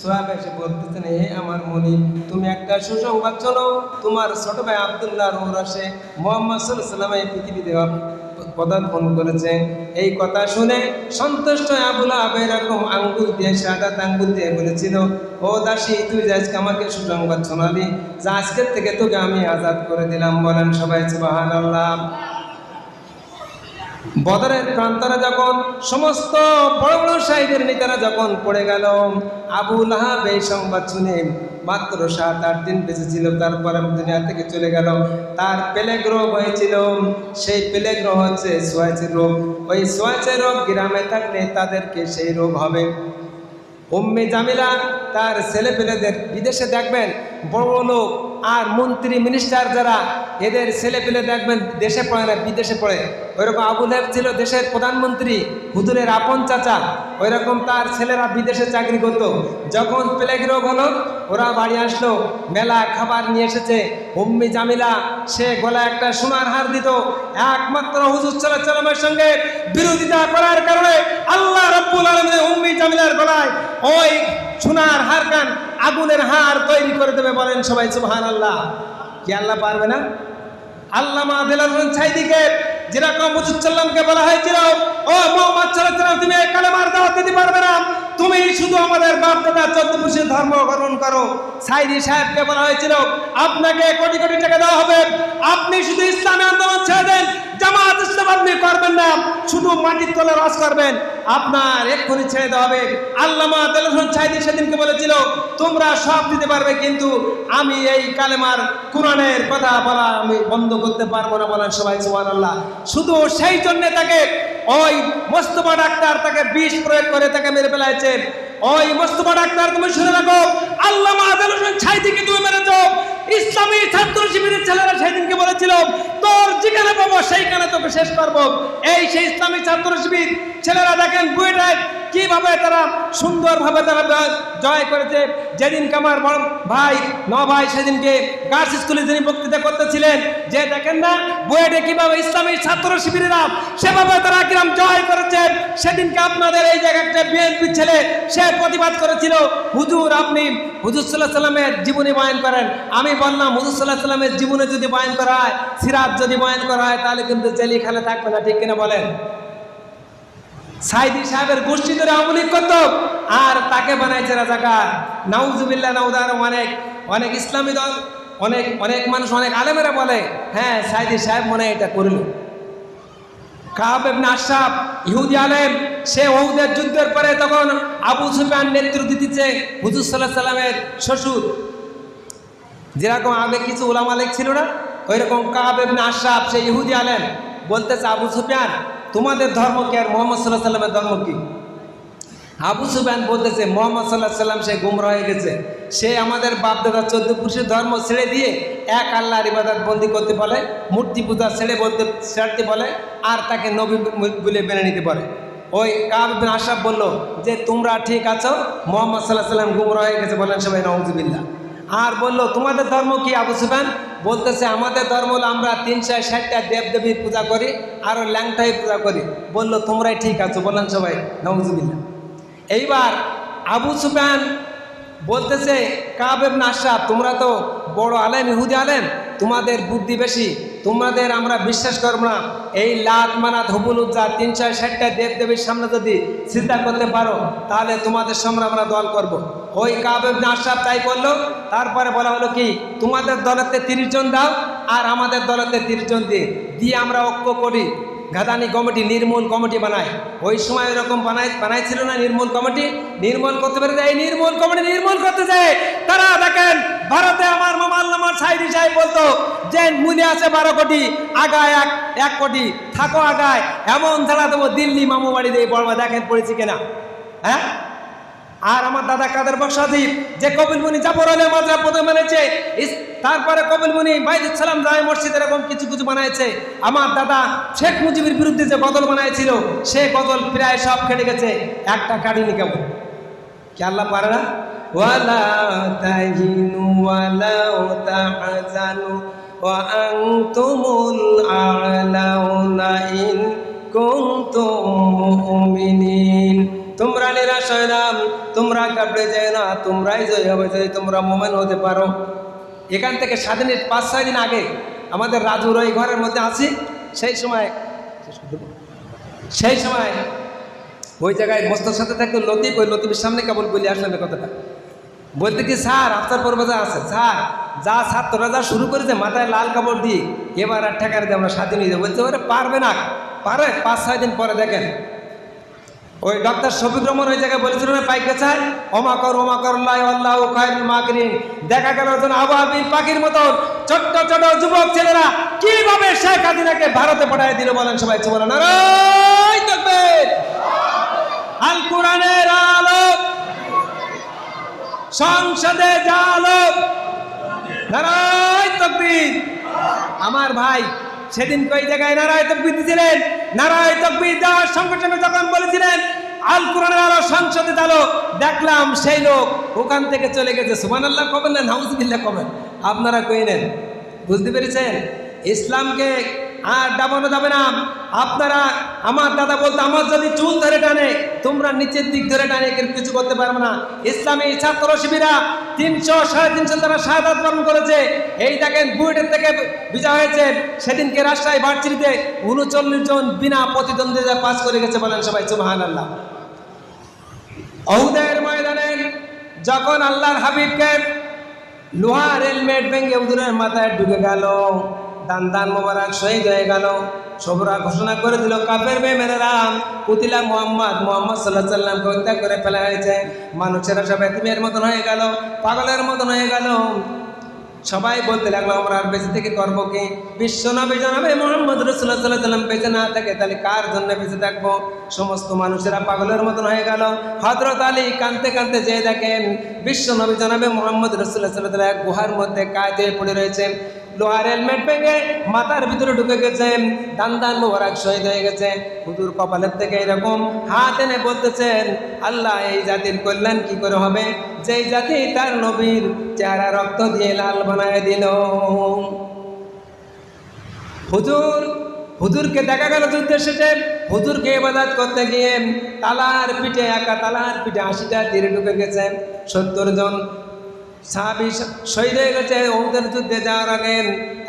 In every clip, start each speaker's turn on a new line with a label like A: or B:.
A: সোহাব এসে বলতেছেন হে আমার মনি তুমি একটা সুসংবাদ শোনো। তোমার ছোট ভাই আবদুল্লাহ রোরাসে মোহাম্মদ সাল্লাহ এই পৃথিবীতে পদার্পণ করেছে। এই কথা শুনে সন্তুষ্ট আবুল আহাব এরকম আঙ্গুল দিয়ে সাদাত আঙ্গুল দিয়ে বলেছিল, ও দাসী, তুই আজকে আমাকে সুসংবাদ শোনালি, যে আজকের থেকে তোকে আমি আজাদ করে দিলাম। বলেন সবাই সুবাহান আল্লাহ বদরের প্রান্তরা যখন সমস্ত বড় বড় সাহিদের নেতারা যখন পড়ে গেল, আবু লাহাব এই সংবাদ শুনে মাত্র সাত, আট দিন বেঁচে ছিল তারপরে দুনিয়া থেকে চলে গেল। তার প্লেগ রোগ হয়েছিল, সেই প্লেগ রোগ হচ্ছে সোয়াচের রোগ। ওই সোয়াচের রোগ গ্রামে থাকলে তাদেরকে সেই রোগ হবে। উম্মে জামিলা তার ছেলে পেলেদের বিদেশে দেখবেন বড় লোক আর মন্ত্রী মিনিস্টার যারা, এদের ছেলে পেলে দেখবেন দেশে পড়ে না, বিদেশে পড়ে। ওইরকম আবুল লেব ছিল দেশের প্রধানমন্ত্রী, হুজুরের আপন চাচা। ওইরকম তার ছেলেরা বিদেশে চাকরি করত। যখন প্লেগ রোগ হলো, ওরা বাড়ি আসলো, মেলা খাবার নিয়ে এসেছে। উম্মি জামিলা, সে গলা একটা সোনার হার দিত। একমাত্র হুজুর সাল্লামের সঙ্গে বিরোধিতা করার কারণে আল্লাহ রব্বুল আলমিনের উম্মি জামিলার গলায় ওই সোনার হার কান আগুনের হার তৈরি করে দেবে বলেন সবাই সুহান আল্লাহ কি আল্লাহ পারবে না? আল্লামা দিলার ছাইদিকে যেরকম হুজুরসাল্লামকে বলা হয়েছিল, ও মোহাম্মদ চলে তুমি কালেমার দাওয়াত দিতে পারবে না। তুমি শুধু আমাদের বাপ দাদা ধর্ম গ্রহণ করো। সাইদি সাহেবকে বলা হয়েছিল, আপনাকে কোটি কোটি টাকা দেওয়া হবে। আপনি শুধু ইসলামী আন্দোলন ছেড়ে দেন, জামাত ইসলাম আপনি করবেন না, শুধু মাটির তলে রস করবেন। আপনার এক্ষুনি ছেড়ে দেওয়া হবে। আল্লামা তেলসন সাইদি সেদিনকে বলেছিল, তোমরা সব দিতে পারবে, কিন্তু আমি এই কালেমার কোরআনের কথা বলা আমি বন্ধ করতে পারব না বলেন সবাই সুবহান আল্লাহ শুধু সেই জন্য তাকে ওই মোস্তফা ডাক্তার তাকে বিষ প্রয়োগ করে তাকে মেরে ফেলাইছে ওই মোস্তফা ডাক্তার, তুমি শুনে রাখো, আল্লামা আদাল হোসেন ছাইদিকে তুমি মেরেছ। ইসলামী ছাত্র শিবিরের ছেলেরা সেদিনকে বলেছিল, তোর যেখানে পাবো, সেইখানে তোকে শেষ করব। এই সেই ইসলামী ছাত্র শিবির, ছেলেরা দেখেন বুয়েটায় কীভাবে তারা সুন্দরভাবে তারা জয় করেছে। যেদিনকে আমার বড় ভাই ন ভাই সেদিনকে গার্লস স্কুলে যিনি বক্তৃতা করতেছিলেন, যে দেখেন না, বুয়েটে কীভাবে ইসলামী ছাত্র শিবিরেরা সেভাবে তারা কিরাম জয় করেছেন সেদিনকে আপনাদের এই জায়গায় একটা বিএনপি ছেলে, সে প্রতিবাদ করেছিল, হুজুর, আপনি হুজুর সাল্লাহ সাল্লামের জীবনী বয়ান করেন। আমি বললাম, হুজুর সাল্লাহ সাল্লামের জীবনে যদি বয়ান করা হয় সিরাত যদি বয়ান করা হয় তাহলে কিন্তু জেলি জেলিখানে থাকবে না, ঠিক কিনা বলেন? সাইদি সাহেবের গোষ্ঠী ধরে আমলিক করত, আর তাকে বানাইছে রাজাকার। নাউজুবিল্লাহ নাউদার অনেক অনেক ইসলামী দল, অনেক অনেক মানুষ, অনেক আলেমেরা বলে হ্যাঁ সাইদি সাহেব মনে এটা করল। যুদ্ধের পরে তখন আবু সুফিয়ান নেতৃত্ব দিতেছে হুজুর সাল্লাহ সাল্লামের শ্বশুর। যেরকম আগে কিছু ওলামা ছিল না ওই রকম কাব ইবনে আশরাফ সে ইহুদি আলেম বলতেছে, আবু সুফিয়ান, তোমাদের ধর্ম কি আর মোহাম্মদ সাল্লাহ সাল্লামের ধর্ম কি? আবু সুফিয়ান বলতেছে, মোহাম্মদ সাল্লাহ সাল্লাম সে গুমরা হয়ে গেছে। সে আমাদের বাপ দাদা চোদ্দ পুরুষের ধর্ম ছেড়ে দিয়ে এক আল্লাহর ইবাদত বন্দি করতে বলে, মূর্তি পূজা ছেড়ে বলতে, ছাড়তে বলে, আর তাকে নবী বলে মেনে নিতে বলে। ওই কাব বিন আশরাফ বলল, যে তোমরা ঠিক আছো, মোহাম্মদ সাল্লাহ সাল্লাম গুমরা হয়ে গেছে বলেন সবাই নওয়াজুবিল্লাহ আর বলল, তোমাদের ধর্ম কি, আবু সুফান বলতেছে, আমাদের ধর্ম হলো আমরা তিনশো ষাটটা দেবদেবীর পূজা করি আরও ল্যাংটাই পূজা করি। বলল, তোমরাই ঠিক আছো? বললেন সবাই নবজুবিল্লা এইবার আবু সুফান বলতেছে কাবেব নাশাব তোমরা তো বড় আলেম, ইহুদি আলেম, তোমাদের বুদ্ধি বেশি। তোমাদের আমরা বিশ্বাস করব না। এই লাত মানাত হবুল উজ্জা তিনশো ষাটটা দেব দেবীর সামনে যদি চিন্তা করতে পারো, তাহলে তোমাদের সামনে আমরা দল করব। ওই কাবেব নাশাব তাই করল। তারপরে বলা হলো কি, তোমাদের দলেতে তিরিশ জন দাও আর আমাদের দলেতে তিরিশ জন দিয়ে দিয়ে আমরা ঐক্য করি। গাদানি কমিটি, নির্মূল কমিটি বানায়। ওই সময় এরকম বানাই বানাইছিল না নির্মূল কমিটি? নির্মূল করতে পারে এই নির্মূল কমিটি নির্মূল করতে যায়। তারা দেখেন, ভারতে আমার মামা নামার সাইডি সাহেব বলতো, যে মুনে আছে বারো কোটি, আগায় এক এক কোটি, থাকো আগায়, এমন ধারা তবু দিল্লি মামু বাড়ি দিয়ে বড় দেখেন পড়েছি কিনা। হ্যাঁ? আর আমার দাদা কাদের বক্সাদীপ যে কপিল মুনি জাফর আলী মাজরা পদে মেনেছে তারপরে কপিল মুনি বাইদুল সালাম জামে মসজিদ এরকম কিছু কিছু বানাইছে। আমার দাদা শেখ মুজিবের বিরুদ্ধে যে বদল বানাইছিল, সে গজল প্রায় সব খেটে গেছে। একটা কাটিনি কেমন কি আল্লাহ পারে না? ওয়ালা ইন কুনতুম তোমরা নিরাশ হয় না, তোমরা কাপড়ে যায় না, তোমরাই জয় হবে যদি তোমরা মোমেন হতে পারো। এখান থেকে স্বাধীনের পাঁচ, ছয় দিন আগে আমাদের রাজুর ওই ঘরের মধ্যে আছি, সেই সময় সেই সময় ওই জায়গায় মস্তর সাথে থাকতো লতিফ, ওই লতিফের সামনে কেবল বলে আসলাম কথাটা। বলতে কি, স্যার, আফতার পর্বতে আছে। স্যার, যা ছাত্ররা যা শুরু করেছে, মাথায় লাল কাপড় দিয়ে, এবার আর ঠেকার আমরা স্বাধীন হয়ে যাব। বলতে পারে পারবে না। পারে পাঁচ, ছয় দিন পরে দেখেন। ওই ডক্টর শফিক রহমান ওই জায়গায় বলেছিল না পাইকে চাই ওমা কর ওমা কর, লাই আল্লাহ খায়রুল মাকরিন দেখা গেল একজন আবহাওয়া পাখির মতন ছোট্ট ছোট যুবক ছেলেরা কীভাবে শেখ হাসিনাকে ভারতে পাঠিয়ে দিল বলেন সবাই বলেন। আল কোরআনের আলোক, সংসদে যা আলোক। নারায় তকবীর। আমার ভাই সেদিন কই জায়গায় নারায় তকবির দিয়েছিলেন? নারায় তকবির দেওয়ার সঙ্গে সঙ্গে যখন বলেছিলেন, আল কোরআনের আলো সংসদে আলো দেখলাম সেই লোক ওখান থেকে চলে গেছে। সুমান আল্লাহ কবেন না, নাউজবিল্লাহ কবেন? আপনারা কই নেন? বুঝতে পেরেছেন? ইসলামকে আর ডাবানো যাবে না। আপনারা আমার দাদা বলতো, আমার যদি চুল ধরে টানে, তোমরা নিচের দিক ধরে টানে, কিন্তু কিছু করতে পারবে না। ইসলামী ছাত্র শিবিরা তিনশো সাড়ে তিনশো তারা শাহাদ বরণ করেছে। এই দেখেন, বুয়েটের থেকে বিজয় হয়েছে। সেদিনকে রাজশাহী ভার্সিটিতে উনচল্লিশ জন বিনা প্রতিদ্বন্দ্বিতা পাস করে গেছে বলেন সবাই সুবাহান আল্লাহ অহুদের ময়দানে যখন আল্লাহর হাবিবকে লোহার হেলমেট ভেঙে উদুরের মাথায় ঢুকে গেল দান দান মোবারক শহীদ হয়ে গেল। সবরা ঘোষণা করে দিল কাপের মেমেরাম পুতিলা মোহাম্মদ মোহাম্মদ সাল্লাহ সাল্লামকে হত্যা করে ফেলা হয়েছে। মানুষেরা সব এতিমের মতন হয়ে গেল, পাগলের মতন হয়ে গেল। সবাই বলতে লাগল, আমরা আর বেঁচে থেকে করব কি? বিশ্ব নবী জানাবে মোহাম্মদ রসুল্লাহ সাল্লাহ সাল্লাম বেঁচে না থাকে, তাহলে কার জন্য বেঁচে থাকব? সমস্ত মানুষেরা পাগলের মতন হয়ে গেল। হজরত আলী কানতে কানতে যেয়ে দেখেন, বিশ্ব নবী জানাবে মোহাম্মদ রসুল্লাহ সাল্লাহ গুহার মধ্যে কায়দে পড়ে রয়েছেন লোহার হেলমেট ভেঙে মাথার ভিতরে ঢুকে গেছে দান দান মোবারক শহীদ হয়ে গেছে। হুজুর কপালের থেকে এরকম হাত এনে বলতেছেন, আল্লাহ, এই জাতির কল্যাণ কি করে হবে? যেই জাতি তার নবীর চেহারা রক্ত দিয়ে লাল বানায় দিল। হুজুর, হুজুরকে দেখা গেল যুদ্ধের শেষে। হুজুরকে ইবাদত করতে গিয়ে তালার পিঠে একা তালার পিঠে আশিটা তীরে ঢুকে গেছে। সত্তর জন সাহাবি শহীদ হয়ে গেছে, ওদের যুদ্ধে যাওয়ার আগে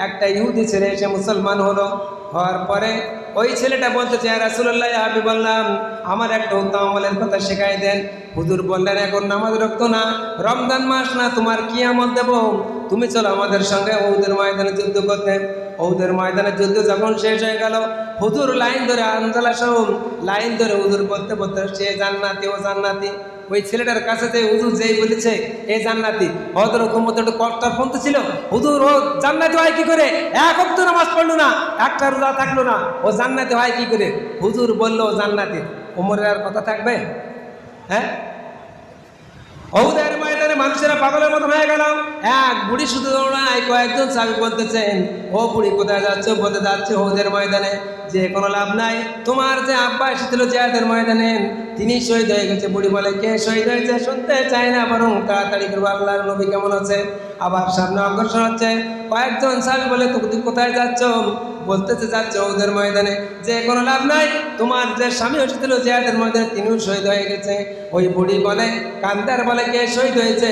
A: একটা ইহুদি ছেলে এসে মুসলমান হলো। হওয়ার পরে ওই ছেলেটা বলতেছে রাসুল্লাহ আমি বললাম আমার একটা উত্তম আমলের কথা শেখাই দেন। হুজুর বললেন, এখন নামাজ রক্ত না, রমজান মাস না, তোমার কি আমল দেব। তুমি চলো আমাদের সঙ্গে ওদের ময়দানে যুদ্ধ করতে। ওদের ময়দানে যুদ্ধ যখন শেষ হয়ে গেল, হুজুর লাইন ধরে আনজালা সহ লাইন ধরে হুজুর বলতে বলতে, সে জান্নাতি, ও জান্নাতি। ওই ছেলেটার কাছে যে হুজুর যেই বলেছে, এ জান্নাতি হয়তো রকম মতো একটু কর্তার ছিল, হুজুর ও জান্নাতি হয় কি করে? এক অব্দ নামাজ পড়ল না, একটা রোজা থাকল না, ও জান্নাতি হয় কি করে? হুজুর বলল, জান্নাতি। ওমরের আর কথা থাকবে? হ্যাঁ? হৌদের ময়দানে মানুষেরা পাগলের মতো হয়ে গেল। এক বুড়ি শুধু দৌড়ায় কয়েকজন সাবি বলতেছেন, ও বুড়ি কোথায় যাচ্ছে বলতে যাচ্ছে হৌদের ময়দানে? যে কোনো লাভ নাই। তোমার যে আব্বা এসেছিল জেহাদের ময়দানে, তিনি শহীদ হয়ে গেছে। বুড়ি বলে, কে শহীদ হয়েছে? শুনতে চায় না, বরং তাড়াতাড়ি করব আল্লাহর নবী কেমন আছে? আবার সামনে অগ্রসর হচ্ছে। কয়েকজন সাবি বলে তুমি কোথায় যাচ্ছ? বলতেছে, যাচ্ছে ওদের ময়দানে। যে কোনো লাভ নাই। তোমার যে স্বামী এসেছিল জেহাদের ময়দানে, তিনিও শহীদ হয়ে গেছে। ওই বুড়ি বলে, কান্দার বলে, কে শহীদ হয়েছে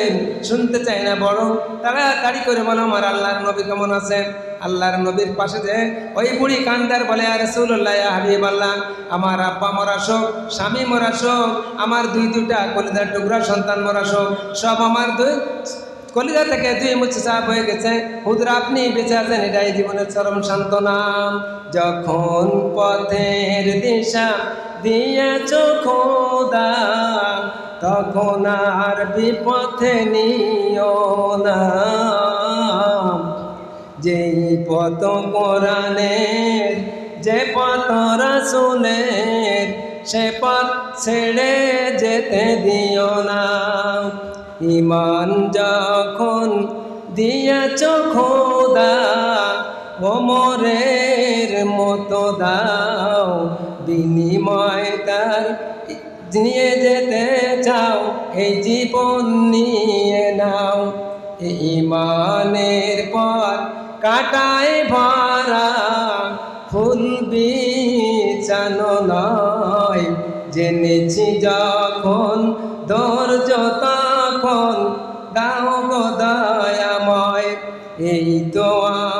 A: শুনতে চায় না বড় তারা তাড়ি করে বলো আমার আল্লাহর নবী কেমন আছে? আল্লাহর নবীর পাশে যে ওই বুড়ি কান্দার বলে আর রসুল্লাহ হাবিব আল্লাহ আমার আব্বা মরা শোক, স্বামী মরা শোক, আমার দুই দুটা কলিদার টুকরা, সন্তান মরা শোক, সব আমার দুই কলিজা থেকে দুই মুছে চাপ হয়ে গেছে। হুদুর আপনি বেঁচে আছেন, এটাই জীবনের চরম সান্ত্বনা। যখন পথের দিশা দিয়েছ খোদা, তখন আর বিপথে নিও না। যেই পথ কোরআনের যে পথ রাসুলের, সে পথ ছেড়ে যেতে দিও না। ইমান যখন দিয়েছ খোদা, ওমরের মতো দাও, বিনিময় তার নিয়ে যেতে চাও, এই জীবন নিয়ে নাও। ইমানের পর কাটায় ভরা ফুল বিছানো নয়। জেনেছি যখন ধৈর্য তখন দাও গো দয়াময়। এই তো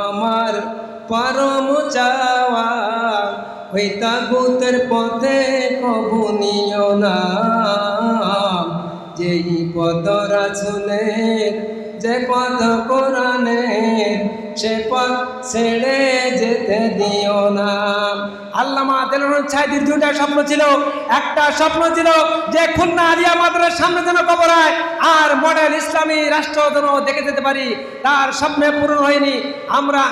A: আমার পরম চাওয়া। ওই তাগুতের পথে কবু না। যেই পদ রাসুলের যে পদ কোরআনের সে পথ ছেড়ে যেতে দিও না। আল্লামা দেলুন ছাইদির দুটা স্বপ্ন ছিল। একটা স্বপ্ন ছিল যে খুলনা আলিয়া মাদ্রাসার সামনে যেন কবর হয়, আর মডেল ইসলামী রাষ্ট্র যেন দেখে যেতে পারি। তার স্বপ্নে পূরণ হয়নি। আমরা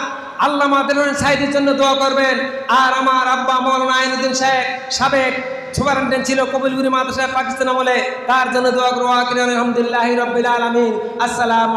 A: আল্লামা দেলুন সাইদির জন্য দোয়া করবেন। আর আমার আব্বা মৌলানা আইনুদ্দিন শেখ, সাবেক সুপারিনটেন্ডেন্ট ছিল কবিলগুড়ি মাদ্রাসায় পাকিস্তান আমলে। তার জন্য দোয়া করব। আলহামদুলিল্লাহ রবিল আলমিন। আসসালাম